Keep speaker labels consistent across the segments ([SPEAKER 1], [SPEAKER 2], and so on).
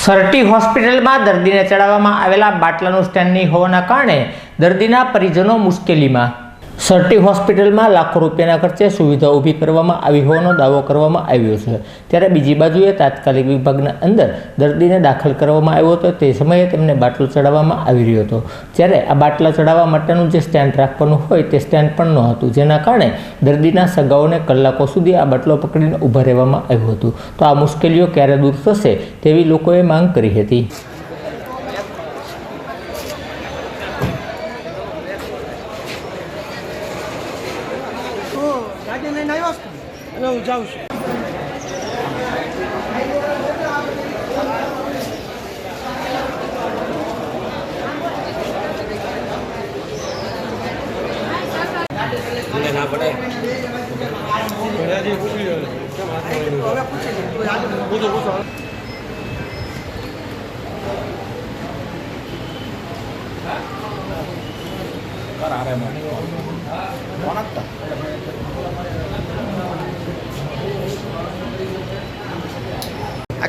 [SPEAKER 1] Sir T હોસ્પિટલમાં દર્દીને ચડાવવામાં આવેલા બાટલાનું સ્ટેન્ડ નહીં હોવાના કારણે દર્દીના પરિજનો મુશ્કેલીમાં સરટી હોસ્પિટલમાં લાખો રૂપિયાના ખર્ચે સુવિધા ઊભી કરવામાં આવી હોવાનો દાવો કરવામાં આવ્યો છે. ત્યારે બીજી બાજુએ તાત્કાલિક વિભાગના અંદર દર્દીને દાખલ કરવામાં આવ્યો હતો. તે સમયે તેમને બાટલો ચડાવવામાં આવી રહ્યો હતો. જ્યારે આ બાટલા ચડાવવા માટેનું જે સ્ટેન્ડ રાખવાનું હોય તે સ્ટેન્ડ પણ ન હતું જેના કારણે દર્દીના સગાઓને કલાકો સુધી આ બાટલો પકડીને ઊભા રહેવામાં આવ્યું હતું. તો આ મુશ્કેલીઓ ક્યારે દૂર થશે તેવી લોકોએ માંગ કરી હતી.
[SPEAKER 2] ગાડી લઈને આવ્યો છું હવે હું જાઉં છું હવે પૂછી લે કોઈ આગળ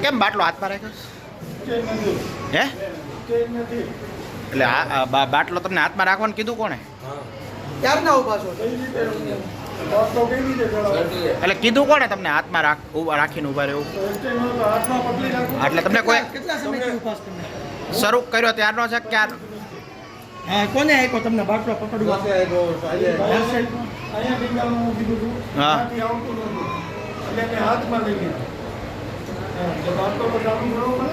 [SPEAKER 3] આ કેમ બાટલો હાથમાં રાખ્યો? હે? એટલે આ બાટલો તમને હાથમાં રાખવાનું કીધું કોણે?
[SPEAKER 2] ક્યારના ઊભા છો?
[SPEAKER 3] એટલે કીધું કોણે તમને હાથમાં રાખ રાખીને ઊભા રહેવું? એટલે તમને કોઈ
[SPEAKER 2] કેટલા સમયથી ઉપાસ તમે?
[SPEAKER 3] શરૂ કર્યો ત્યારનો છે ક્યાં ક્યાર
[SPEAKER 2] કોને આપ્યો તમને બાટલો પકડવા?
[SPEAKER 3] હા
[SPEAKER 4] હાથમાં